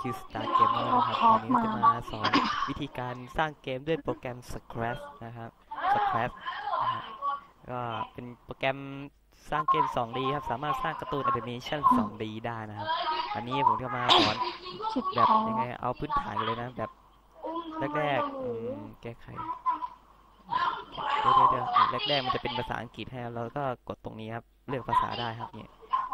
สวัสดีครับผมคิวสตาร์เกมเมอร์นะครับวันนี้จะมาสอนวิธีการสร้างเกมด้วยโปรแกรม Scratch นะครับ Scratch นะฮะก็เป็นโปรแกรมสร้างเกม 2D ครับ สามารถสร้างการ์ตูนแอนิเมชัน 2D ได้นะครับ อันนี้ผมจะมาสอนแบบยังไง เอาพื้นฐานกันเลยนะ แบบแรกๆอืมแก้ไขเดี๋ยวเดี๋ยวเดี๋ยวแรกๆมันจะเป็นภาษาอังกฤษให้เราก็กดตรงนี้ครับ เลือกภาษาได้ครับเนี่ย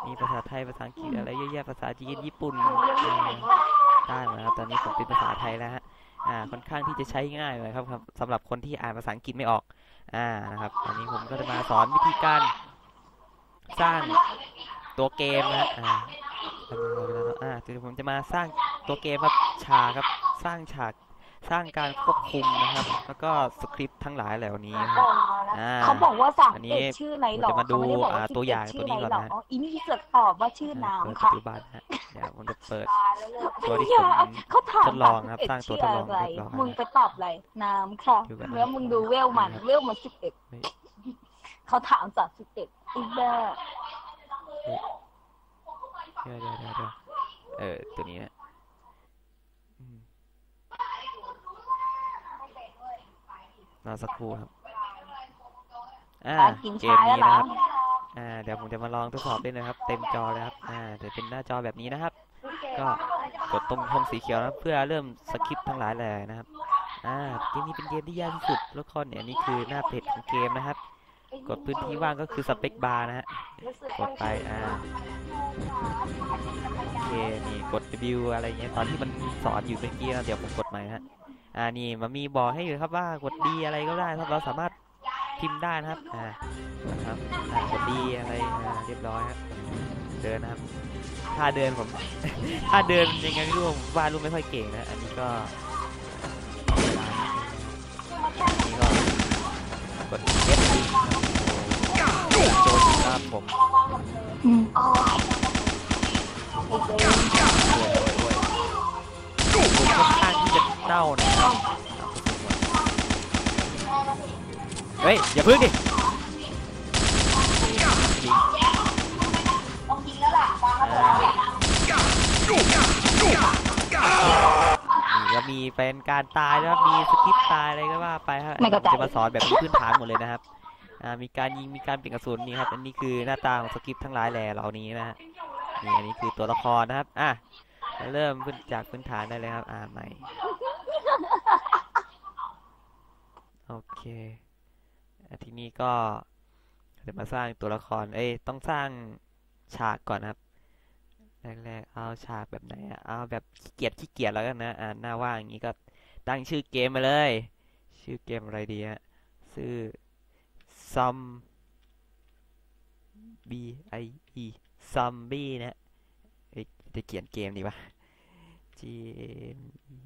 มีภาษาไทย ภาษาอังกฤษอะไรเยอะแยะ ภาษาจีน ญี่ปุ่นเอ่อ ได้หมดครับตอนนี้ผมเป็นภาษาไทยแล้วฮะอ่าค่อนข้างที่จะใช้ง่ายเลยครับครับสำหรับคนที่อ่านภาษาอังกฤษไม่ออกอ่านะครับตอนนี้ผมก็จะมาสอนวิธีการสร้างตัวเกมนะอ่าแป๊บนึงรอเวลาเนอะอ่าเดี๋ยวผมจะมาสร้างตัวเกมครับฉากครับสร้างฉากสร้างการควบคุมนะครับ แล้วก็สคริปต์ทั้งหลายเหล่านี้นะครับอ่าเขาบอกว่าสามอันนี้เอ็ดชื่อไหนหรอผมจะมาดูเขาไม่ได้บอกว่าอ่าสิบตัวอย่างเอ็ดตัวนี้ก่อนชื่นะไหรอีนี่เสือกตอบว่าชื่ออ่าเปิดน้ำปัจค่ะจุบันฮะเดี๋ยวผมจะเปิดไอ้ตัวที่เหี้ยผมเขาถามทดลองครับ31สร้างตัวชื่ทดลองอะไรเรียบร้อยมึงไปตอบอะไร น้ำค่ะอยู่กันนะแล้วมึงดูเวลมันครับเวลมันสิบเอ็ดเฮ้ยเขาถามจากสิบเอ็ดอีบ้าเดี๋ยวเดี๋ยวเดี๋ยวเดี๋ยวเออตัวนี้นะอืมรอสักครู่ครับ อ่ากินเกชามแล้วนี้เหรนะอครับ อ่า เดี๋ยวผมจะมาลองทดสอบด้วยนะครับ เต็มจอเลยครับ อ่าเดี๋ยวเป็นหน้าจอแบบนี้นะครับ ก็กดตรงธงสีเขียวนะครับเพื่อเริ่มสคริปต์ทั้งหลายแหล่นะครับอ่าเกมนี้เป็นเกมที่ยากที่สุดทุกคนเนี่ยนี่คือหน้าเพจของเกมนะครับ กดพื้นที่ว่างก็คือสเปคบาร์นะฮะกดไปอ่าโอเคนี่กด W อะไรเงี้ยตอนที่มันสอนอยู่เมื่อกี้นะเดี๋ยวผมกดใหม่ฮะอ่านี่มันมีบอกให้อยู่ครับว่ากดดีอะไรก็ได้ครับเราสามารถพิมพ์ได้นะครับ อ่า นะครับอ่ากดดีอะไร อ่า เรียบร้อยครับ เดินนะครับท่าเดินผมท่าเดินยังไงไม่รู้ผมวาดรูปไม่ค่อยเก่งนะอันนี้ก็อันนี้ก็กด F ดีครับโอ้โหโจนครับผมอืมด้วยด้วยผมค่อนข้างที่จะเน่านะครับเฮ้ยอย่าพึ่งดิ มีเป็นการตายนะครับมีสกิปตายอะไรก็ว่าไปครับไม่เข้าใจจะมาสอนแบบมีพื้นฐานหมดเลยนะครับอ่ามีการยิงมีการเปลี่ยนกระสุนนี่ครับอันนี้คือหน้าตาของสกิปทั้งหลายแหล่เหล่านี้นะฮะนี่อันนี้คือตัวละครนะครับอะมาเริ่มพื้นจากพื้นฐานได้เลยครับ อ่าใหม่โอเคอะทีนี้ก็จะมาสร้างตัวละคร เอ้ยต้องสร้างฉากก่อนนะครับ แรกๆเอาฉากแบบไหนอะเอาแบบขี้เกียจขี้เกียจแล้วกันนะ อ่าหน้าว่างอย่างนี้ก็ตั้งชื่อเกมมาเลย ชื่อเกมอะไรดีฮะชื่อซอม B I E ซอมบี้นะเอ้ยจะเขียนเกมดีวะ G M E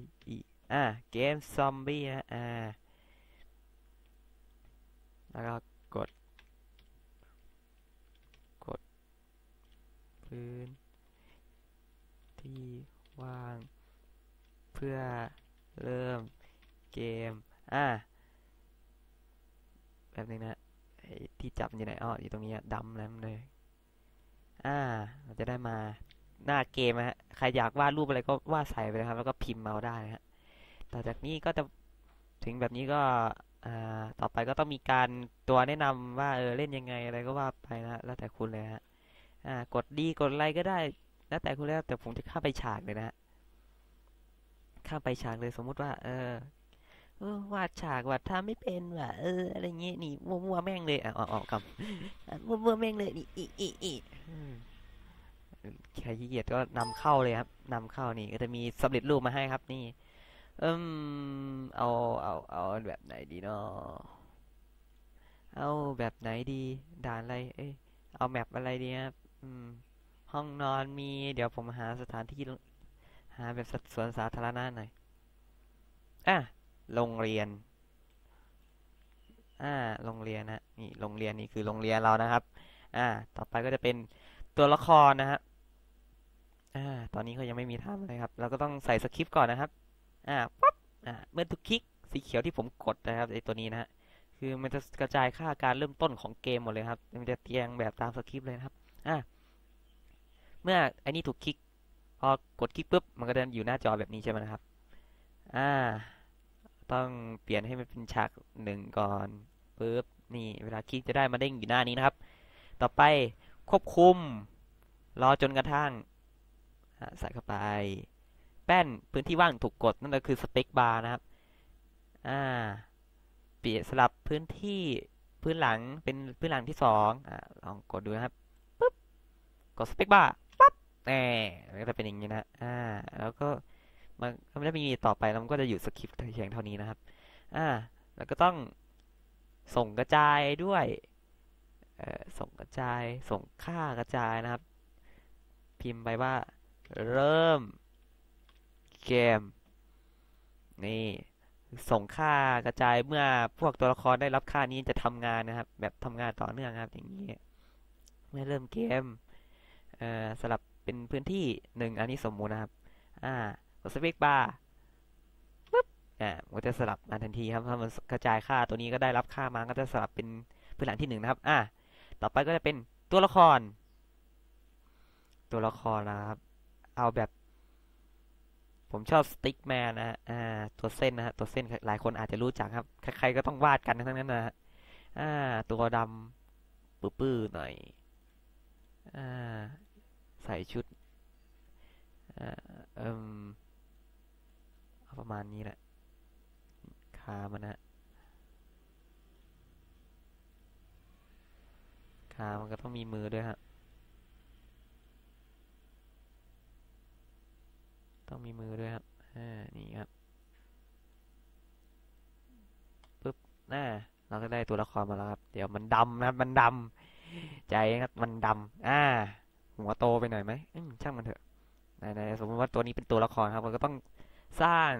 I E อ่าเกมซอมบี้นะอ่าแล้วก็ด พื้น ที่ว่าง เพื่อเริ่มเกม อ่าแบบนึงนะที่จับอยู่ไหนอ้ออยู่ตรงนี้ดำแล้วเลย อ่าเราจะได้มาหน้าเกมนะฮะ ใครอยากวาดรูปอะไรก็วาดใส่ไปนะครับ แล้วก็พิมพ์เมาได้นะฮะ ต่อจากนี้ก็จะถึงแบบนี้ก็อ่าต่อไปก็ต้องมีการตัวแนะนำว่าเออเล่นยังไงอะไรก็ว่าไปนะแล้วแต่คุณเลยฮะ อ่ากดดีกดอะไรก็ได้ แล้วแต่คุณเลยครับแต่ผมจะข้ามไปฉากเลยนะฮะข้ามไปฉากเลยสมมุติว่า เออเออวาดฉากวาดทำไม่เป็นว่ะเอออะไรเงี้ยนี่มัวๆแม่งเลยอะออกออกคำอะมัวแม่งเลยนี่อีอีอีอืมใครขี้เกียจก็นำเข้าเลยครับนำเข้านี่ก็จะมีสำเร็จรูปมาให้ครับ นี่ เอืมเอาเอาเอาแบบไหนดีเนาะเอาแบบไหนดีด่านอะไร เอ้ยเอาแมปอะไรดีครับ อืม ห้องนอนมี เดี๋ยวผมหาสถานที่ หาแบบสวนสาธารณะหน่อยอะโรงเรียน อ่า โรงเรียนนะนี่โรงเรียนนี่คือโรงเรียนเรานะครับ อ่า ต่อไปก็จะเป็นตัวละครนะฮะอ่า ตอนนี้เขายังไม่มีทำเลยครับ เราก็ต้องใส่สคริปต์ก่อนนะครับ อ่าปั๊บอ่า เมื่อทุกคลิกสีเขียวที่ผมกดนะครับไอตัวนี้นะฮะคือมันจะกระจายค่าการเริ่มต้นของเกมหมดเลยครับ มันจะเรียงแบบตามสคริปต์เลยนะครับ อ่าเมื่อไอ้นี่ถูกคลิก พอกดคลิกปุ๊บมันก็จะอยู่หน้าจอแบบนี้ใช่ไหมครับ อ่า ต้องเปลี่ยนให้มันเป็นฉากหนึ่งก่อนปุ๊บนี่ เวลาคลิกจะได้มาเด้งอยู่หน้านี้นะครับ ต่อไปควบคุม รอจนกระทั่งใส่เข้าไป แป้นพื้นที่ว่างถูกกดนั่นก็คือสเปคบาร์นะครับ อ่า เปลี่ยนสลับพื้นที่พื้นหลังเป็นพื้นหลังที่สองอ่าลองกดดูนะครับ กดสเปคบาปั๊บแหมก็จะเป็นอย่างนี้นะอ่า แล้วก็มันก็ไม่ได้มีต่อไปแล้วมันก็จะอยู่สคริปต์เพียงเท่านี้นะครับ อ่า แล้วก็ต้องส่งกระจายด้วยเอ่อส่งกระจาย ส่งค่ากระจายนะครับ พิมพ์ไปว่า เริ่ม เกม นี่ ส่งค่ากระจายเมื่อพวกตัวละครได้รับค่านี้จะทำงานนะครับ แบบทำงานต่อเนื่องครับ อย่างนี้เมื่อเริ่มเกม เอ่อสลับเป็นพื้นที่หนึ่งอันนี้สมมุตินะครับ อ่ากดสเปคบาร์ปึ๊บอ่ามันก็จะสลับมาทันทีครับถ้ามันกระจายค่าตัวนี้ก็ได้รับค่ามาก็จะสลับเป็นพื้นหลังที่หนึ่งนะครับ อ่าต่อไปก็จะเป็นตัวละคร ตัวละครนะครับ เอาแบบ ผมชอบสติ๊กแมนนะฮะอ่าตัวเส้นนะฮะตัวเส้นหลายคนอาจจะรู้จักครับ ใครๆก็ต้องวาดกันทั้งนั้นนะฮะอ่า ตัวดำปื้อๆหน่อย อ่า ใส่ชุดเอิ่มเอาประมาณนี้แหละขามันนะฮะขามันก็ต้องมีมือด้วยฮะต้องมีมือด้วยครับอ่านี่ครับปึ๊บน่าเราก็ได้ตัวละครมาแล้วครับ เดี๋ยวมันดำนะครับ มันดำใจครับ มันดำอ่า หัวโตไปหน่อยไหมช่างมันเถอะไหนสมมติว่าตัวนี้เป็นตัวละครครับมันก็ต้องสร้าง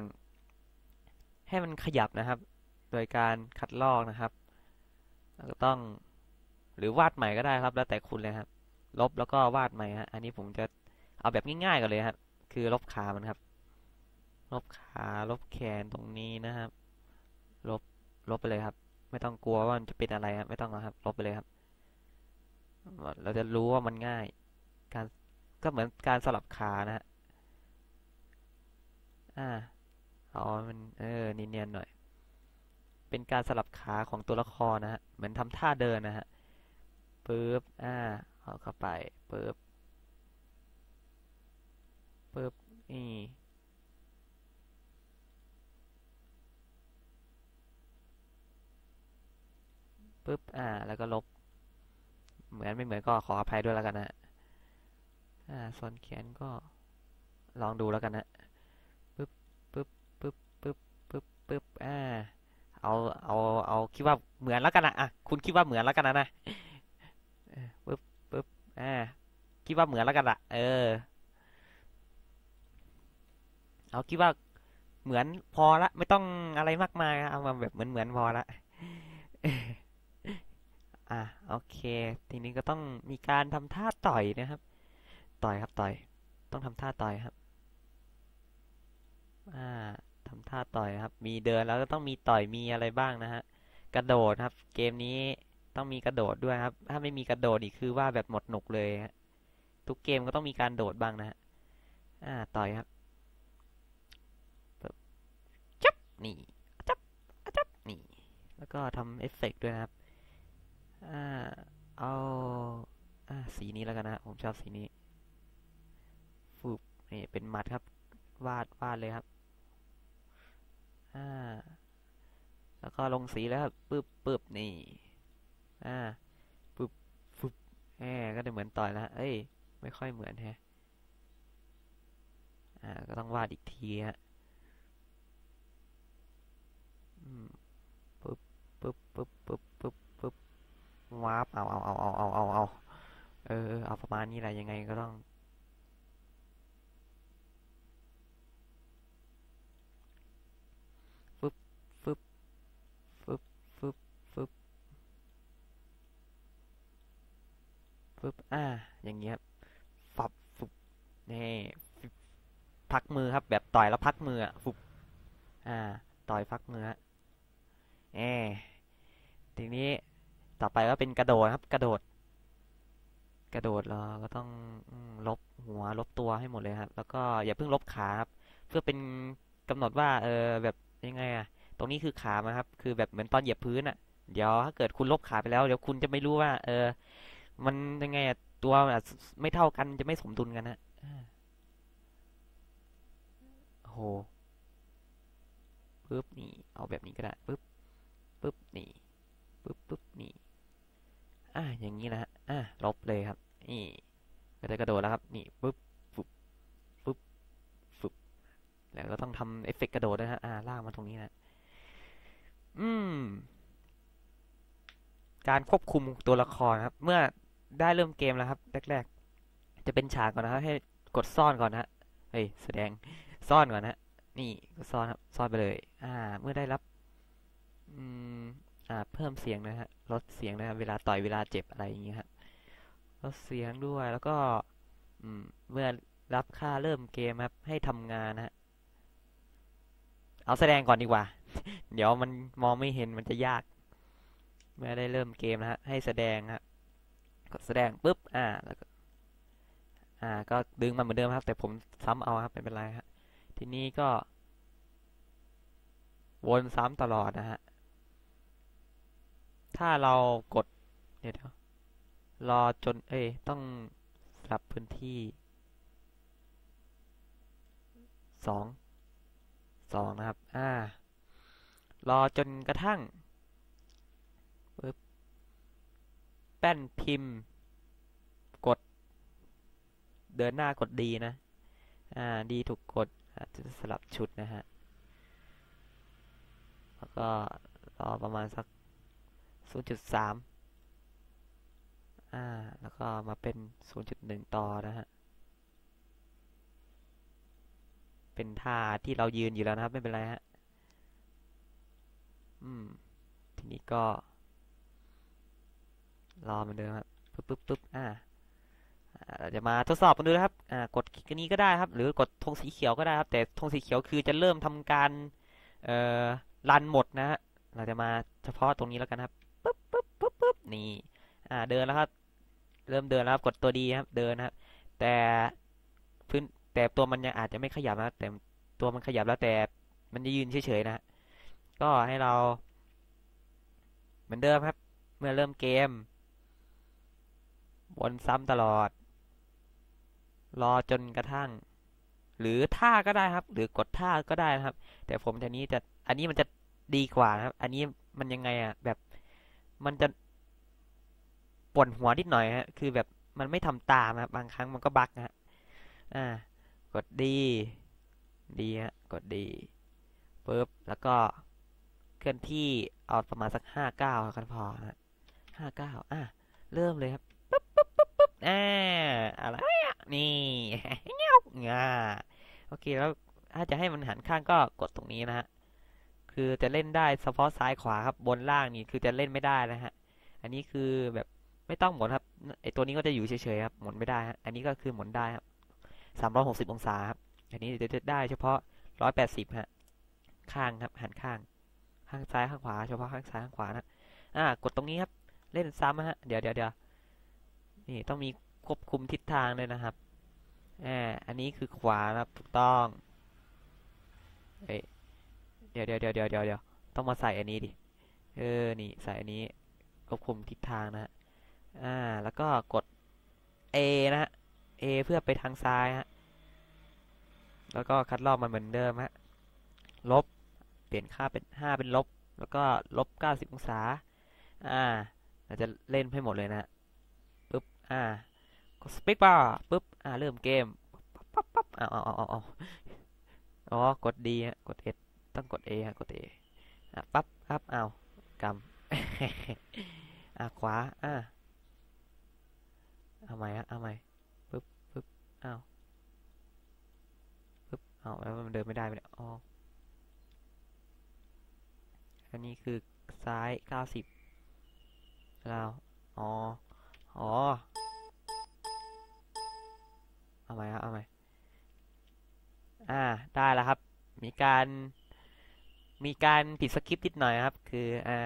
ให้มันขยับนะครับ โดยการคัดลอกนะครับก็ต้องหรือวาดใหม่ก็ได้ครับ แล้วแต่คุณเลยครับ ลบแล้วก็วาดใหม่ฮะอันนี้ผมจะเอาแบบง่ายๆกันเลยครับ คือลบขามันครับ ลบขา ลบแขนตรงนี้นะครับ ลบ ลบไปเลยครับ ไม่ต้องกลัวว่ามันจะเป็นอะไรครับ ไม่ต้องหรอกครับ ลบไปเลยครับ เราจะรู้ว่ามันง่าย การก็เหมือนการสลับขานะฮะอ่าเอมันเออเนียนๆหน่อย เป็นการสลับขาของตัวละครนะฮะเหมือนทำท่าเดินนะฮะปึ๊บอ่าเอาเข้าไปปึ๊บปึ๊บนี่ปึ๊บอ่า แล้วก็ลบ เหมือนไม่เหมือนก็ขออภัยด้วยแล้วกันนะ อ่าส่วนแขนก็ลองดูแล้วกันนะปึ๊บปึ๊บปึ๊บปึ๊บปึ๊บปึ๊บอ่าเอาเอาเอาคิดว่าเหมือนแล้วกันนะอะคุณคิดว่าเหมือนแล้วกันนะนะปึ๊บปึ๊บอ่าคิดว่าเหมือนแล้วกันละเออ เอาคิดว่าเหมือนพอละ ไม่ต้องอะไรมากมายเอามาแบบเหมือนเหมือนพอละอะโอเค ทีนี้ก็ต้องมีการทำท่าต่อยนะครับ ต่อยครับต่อย ต้องทำท่าต่อยครับ อ่าทำท่าต่อยครับ มีเดินแล้วก็ต้องมีต่อยมีอะไรบ้างนะฮะ กระโดดครับ เกมนี้ต้องมีกระโดดด้วยครับ ถ้าไม่มีกระโดดอีกคือว่าแบบหมดหนุกเลยฮะทุกเกมก็ต้องมีการโดดบ้างนะฮะ อ่า ต่อยครับจับนี่จับจับนี่ แล้วก็ทำเอฟเฟกต์ด้วยนะครับ อ่า เอา อ่า สีนี้แล้วกันนะผมชอบสีนี้ นี่เป็นมัดครับ วาดวาดเลยครับอ่าแล้วก็ลงสีแล้วครับปึ๊บปึ๊บนี่อ่าปึ๊บฟึบแหมก็จะเหมือนต่อยแล้วฮะเอ้ย ไม่ค่อยเหมือนแฮะอ่าก็ต้องวาดอีกทีฮะอืมปึ๊บปึ๊บปึ๊บปึ๊บปึ๊บปึ๊บวาบเอาเอาเอาเอาเอาเอาเอาเออเอาประมาณนี้แหละยังไงก็ต้อง ฟึบ ฟึบ ฟึบ ฟึบ ฟึบ ฟึบอ่า อย่างเงี้ยครับฟับฟึบนี่พักมือครับ แบบต่อยแล้วพักมืออะฟึบอ่า ต่อยพักมือฮะเอทีนี้ต่อไปก็เป็นกระโดดครับ กระโดด กระโดดเราก็ต้องลบหัวลบตัวให้หมดเลยครับ แล้วก็อย่าเพิ่งลบขาครับ เพื่อเป็นกำหนดว่า เออแบบยังไงอะตรงนี้คือขามาครับ คือแบบเหมือนตอนเหยียบพื้นอะเดี๋ยวถ้าเกิดคุณลบขาไปแล้ว เดี๋ยวคุณจะไม่รู้ว่า เออ มันยังไงอะตัวอาจไม่เท่ากันจะไม่สมดุลกันนะโหปึ๊บนี่ เอาแบบนี้ก็ได้ปึ๊บปึ๊บนี่ปึ๊บปึ๊บนี่อ่าอย่างนี้นะฮะอ่าลบเลยครับ นี่ก็จะกระโดดแล้วครับ นี่ปึ๊บปึ๊บปึ๊บปึ๊บแล้วก็ต้องทำเอฟเฟกต์กระโดดนะฮะอ่าลากมาตรงนี้นะอืมการควบคุมตัวละครครับ เมื่อ ได้เริ่มเกมแล้วครับแรกๆ จะเป็นฉากก่อนนะครับ ให้กดซ่อนก่อนนะเฮ้ยแสดงซ่อนก่อนนะนี่กดซ่อนครับซ่อนไปเลย อ่า เมื่อได้รับ อืมอ่า เพิ่มเสียงนะฮะลดเสียงนะครับเวลาต่อยเวลาเจ็บอะไรอย่างเงี้ยฮะลดเสียงด้วยแล้วก็ อืม เมื่อรับค่าเริ่มเกมครับ ให้ทำงานนะฮะเอาแสดงก่อนดีกว่า เดี๋ยวมันมองไม่เห็นมันจะยาก เมื่อได้เริ่มเกมนะฮะ ให้แสดงครับ กดแสดงปุ๊บอ่าแล้วก็อ่าก็ดึงมาเหมือนเดิมครับ แต่ผมซ้ำเอาครับไม่เป็นไรครับทีนี้ก็ วนซ้ำตลอดนะฮะถ้าเรากดเดี๋ยวเดี๋ยวรอจนเอ้ยต้องสลับพื้นที่สองสองนะครับ อ่ารอจนกระทั่งปึ๊บ แป้นพิมพ์ กด เดินหน้ากดดีนะ อ่าดีถูกกดจจะสลับชุดนะฮะ แล้วก็รอประมาณสัก 0.3 อ่า แล้วก็มาเป็น 0.1 ต่อนะฮะ เป็นท่าที่เรายืนอยู่แล้วนะครับ ไม่เป็นไรฮะ อืม ทีนี้ก็ รอเหมือนเดิมครับปึ๊บปึ๊บปึ๊บอ่าเราจะมาทดสอบกันดูนะครับ อ่า กดคลิกนี้ก็ได้ครับ หรือกดธงสีเขียวก็ได้ครับ แต่ธงสีเขียวคือจะเริ่มทำการ เอ่อ รันหมดนะฮะ เราจะมาเฉพาะตรงนี้แล้วกันครับ ปึ๊บปึ๊บปึ๊บปึ๊บนี่ อ่า เดินแล้วครับ เริ่มเดินแล้วครับ กดตัวดีครับ เดินนะครับ แต่พื้น แต่ตัวมันยังอาจจะไม่ขยับนะแต่ตัวมันขยับแล้วแต่ มันจะยืนเฉยๆนะฮะก็ให้เรา เหมือนเดิมครับ เมื่อเริ่มเกม วนซ้ำตลอด รอจนกระทั่ง หรือท่าก็ได้ครับ หรือกดท่าก็ได้นะครับ แต่ผมทีนี้จะอันนี้มันจะดีกว่านะครับ อันนี้มันยังไงอะแบบมันจะปวดหัวนิดหน่อยฮะ คือแบบมันไม่ทำตามนะครับบางครั้งมันก็บั๊กนะฮะอ่า กดดี ดีฮะ กดดีปุ๊บแล้วก็เคลื่อนที่เอาประมาณสักห้าเก้ากันพอฮะห้าเก้าอะ เริ่มเลยครับ อ่าอะไรนี่เงี้ยง่าโอเคแล้วถ้าจะให้มันหันข้างก็กดตรงนี้นะฮะคือจะเล่นได้เฉพาะซ้ายขวาครับบนล่างนี่คือจะเล่นไม่ได้นะฮะ อันนี้คือแบบไม่ต้องหมุนครับไอตัวนี้ก็จะอยู่เฉยๆครับหมุนไม่ได้ฮะอันนี้ก็คือหมุนได้ครับสามร้อยหกสิบองศาครับอันนี้จะได้เฉพาะร้อยแปดสิบฮะข้างครับหันข้าง ข้างซ้ายข้างขวา เฉพาะข้างซ้ายข้างขวานะอ่ากดตรงนี้ครับเล่นซ้ำฮะเดี๋ยวเดี๋ยวเดี๋ยว นี่ต้องมีควบคุมทิศทางเลยนะครับอ่าอันนี้คือขวาครับถูกต้องเอ้ยเดี๋ยวเดี๋ยวเดี๋ยวเดี๋ยวเดี๋ยวเดี๋ยวต้องมาใส่อันนี้ดิเออนี่ใส่อันนี้ควบคุมทิศทางนะฮะอ่าแล้วก็กด A นะฮะ A เพื่อไปทางซ้ายฮะแล้วก็คัดลอกมันเหมือนเดิมฮะลบเปลี่ยนค่าเป็นห้าเป็นลบ แล้วก็ลบเก้าสิบองศา อ่า เราจะเล่นให้หมดเลยนะ อ่ากดสเปคบาร์ปึ๊บ อ่า เริ่มเกมปั๊บปั๊บปั๊บอาเอาเอาเอาเอาอ๋อ กดดีฮะ กด S ต้องกด A ฮะ กด A อะปั๊บปั๊บเอากำอ่าขวา อ่าเอาใหม่ฮะเอาใหม่ปึ๊บปึ๊บอ้าวปึ๊บเอาแล้วมันเดินไม่ได้ไปเนี่ยอ๋ออันนี้คือซ้ายเก้าสิบแล้วอ๋อ อ๋อ เอาใหมครับเอาใหมอ่า ได้แล้วครับ มีการ มีการผิดสคริปต์นิดหน่อยครับ คือ อ่า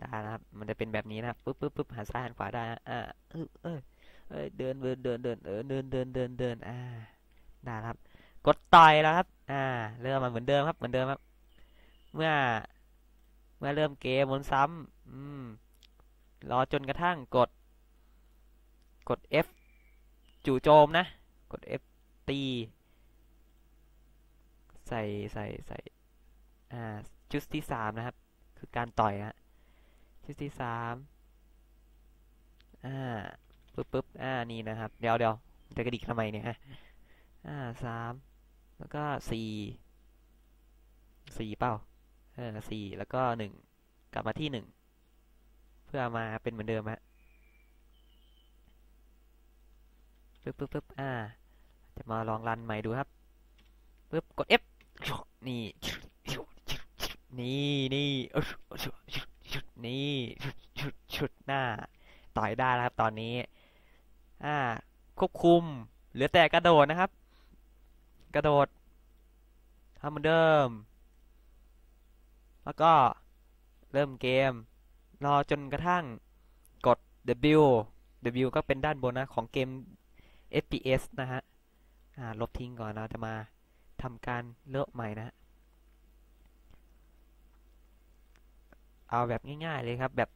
ได้นะครับ มันจะเป็นแบบนี้นะครับปึ๊บปึ๊บปึ๊บหันซ้ายหันขวาได้นะอ่าเออเออเอ้ยเดินเดินเดินเดินเออเดินเดินเดินเดินอ่า ได้ครับ กดต่อยแล้วครับ อ่า เริ่มมาเหมือนเดิมครับ เหมือนเดิมครับ เมื่อ เมื่อเริ่มเกมวนซ้ำอืม รอจนกระทั่งกด กด F จู่โจมนะ กด F ตี ใส่ใส่ใส่อ่าชุดที่สามนะครับ คือการต่อยฮะชุดที่สามอ่าปึ๊บปึ๊บอ่านี่นะครับ เดี๋ยวเดี๋ยวจะกระดิกทำไมเนี่ยฮะอ่าสามแล้วก็สี่สี่เป้าเออสี่แล้วก็หนึ่งกลับมาที่หนึ่งเพื่อมาเป็นเหมือนเดิมฮะ ปึ๊บปึ๊บปึ๊บอ่า จะมาลองรันใหม่ดูครับปึ๊บกด F นี่นี่นี่นี่ชุดหน้า ต่อยได้แล้วครับ ตอนนี้ อ่า ควบคุม เหลือแต่กระโดดนะครับ กระโดดทำเหมือนเดิม แล้วก็เริ่มเกม รอจนกระทั่งกด W W ก็เป็นด้านบนนะ ของเกม FPS นะฮะลบทิ้งก่อนเราจะมาทำการเลือกใหม่นะเอาแบบง่ายๆเลยครับ แบบ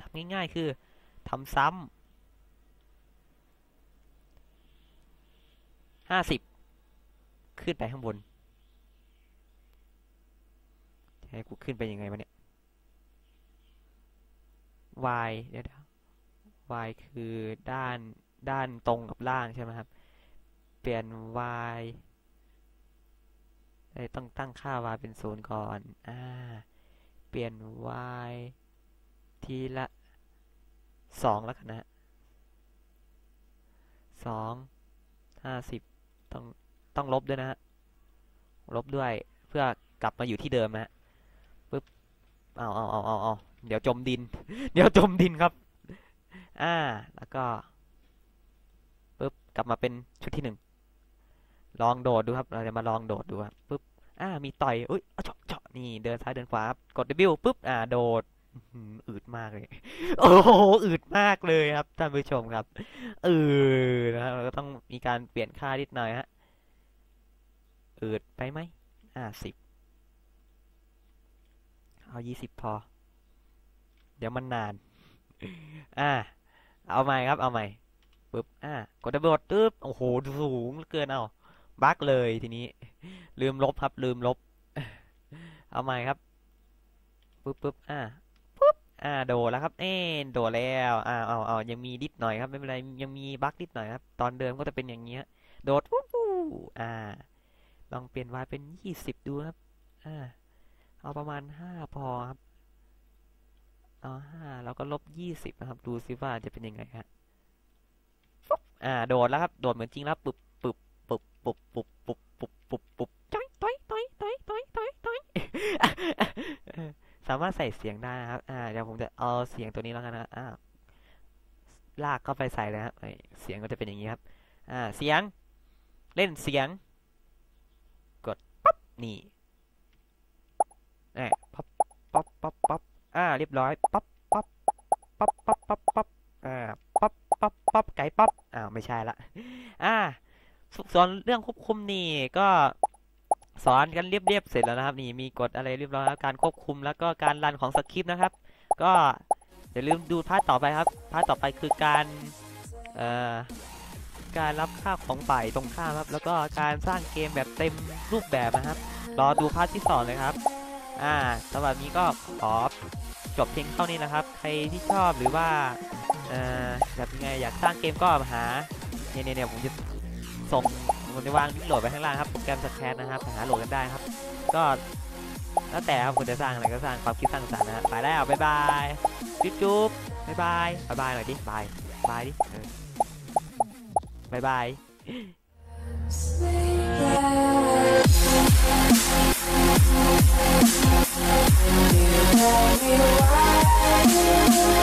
ทำง่ายๆคือทำซ้ำห้าสิบขึ้นไปข้างบนให้กูขึ้นไปยังไงวะเนี่ย y เดี๋ยว y คือด้าน ด้านตรงกับล่างใช่ไหมครับ เปลี่ยน y ต้องตั้งค่า y เป็นศูนย์ก่อน อ่า เปลี่ยน y ทีละสองแล้วกันนะสองห้าสิบต้องต้องลบด้วยนะฮะ ลบด้วยเพื่อกลับมาอยู่ที่เดิมนะปึ๊บ เอาเอาเอาเอาเอาเดี๋ยวจมดิน เดี๋ยวจมดินครับ อ่า แล้วก็ กลับมาเป็นชุดที่หนึ่งลองโดดดูครับ เราจะมาลองโดดดูครับปึ๊บอ่ามีต่อยอุ้ยเจาะเจาะนี่เดินซ้ายเดินขวากด W ปึ๊บอ่าโดดอืดมากเลย โอ้โหอืดมากเลยครับท่านผู้ชมครับเออนะครับเราก็ต้องมีการเปลี่ยนค่านิดหน่อยฮะอืดไปไหมอ่าสิบเอายี่สิบพอ เดี๋ยวมันนาน อ่า เอาใหม่ครับ เอาใหม่ ปึ๊บอ่ากดดับเบิลตึ๊บโอ้โหสูงเกินเอาบั๊กเลยทีนี้ ลืมลบครับลืมลบ เอาใหม่ครับปึ๊บปึ๊บอ่าปึ๊บอ่าโดแล้วครับเอ้โดแล้วอ่าเอาเอายังมีดิดหน่อยครับไม่เป็นไรยังมีบั๊กดิดหน่อยครับตอนเดิมก็จะเป็นอย่างเงี้ยโดดวู้วู้อ่าลองเปลี่ยน y เป็นยี่สิบดูครับอ่าเอาประมาณห้าพอครับเอาห้าแล้วก็ลบยี่สิบนะครับ ดูซิว่าจะเป็นยังไงฮะฟุ๊บ อ่าโดดแล้วครับโดดเหมือนจริงแล้วปุบปุบปุบปุบปุบปุบปุบปุบปุบต้อยต้อยต้อยต้อยต้อยต้อยต้อยสามารถใส่เสียงได้นะครับอ่าเดี๋ยวผมจะเอาเสียงตัวนี้แล้วกันนะอ่าลากเข้าไปใส่เลยครับเสียงก็จะเป็นอย่างนี้ครับ อ่าเสียง เล่นเสียง กดปั๊บนี่แหมปั๊บปั๊บปั๊บปั๊บอ่าเรียบร้อยปั๊บปั๊บปั๊บปั๊บปั๊บปั๊บอ่าปั๊บปั๊บปั๊บไก่ปั๊บอ้าว ไม่ใช่ละอ่าส่วนเรื่องควบคุมนี่ก็สอนกันเรียบๆเสร็จแล้วนะครับ นี่มีกฎอะไรเรียบร้อยแล้วการควบคุมแล้วก็การรันของสคริปต์นะครับ ก็อย่าลืมดูพาร์ทต่อไปครับพาร์ทต่อไปคือการเอ่อการรับค่าของฝ่ายตรงข้ามครับ แล้วก็การสร้างเกมแบบเต็มรูปแบบนะครับ รอดูพาร์ทที่สองเลยครับ อ่าสำหรับนี้ก็ขอจบเพียงเท่านี้นะครับ ใครที่ชอบหรือว่า เอ่อแบบยังไงอยากสร้างเกมก็มาหาเนี่ยเนี่ยผมจะส่งผมจะวางลิงก์โหลดไว้ข้างล่างครับโปรแกรมสแครนะครับหาโหลดกันได้ครับ ก็แล้วแต่ครับคุณจะสร้างอะไรก็สร้างความคิดสร้างสรรค์นะไปแล้วบ๊ายบายจุ๊บจุ๊บบ๊ายบายบ๊ายบายหน่อยดิบายบายดิเออบายบาย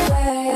why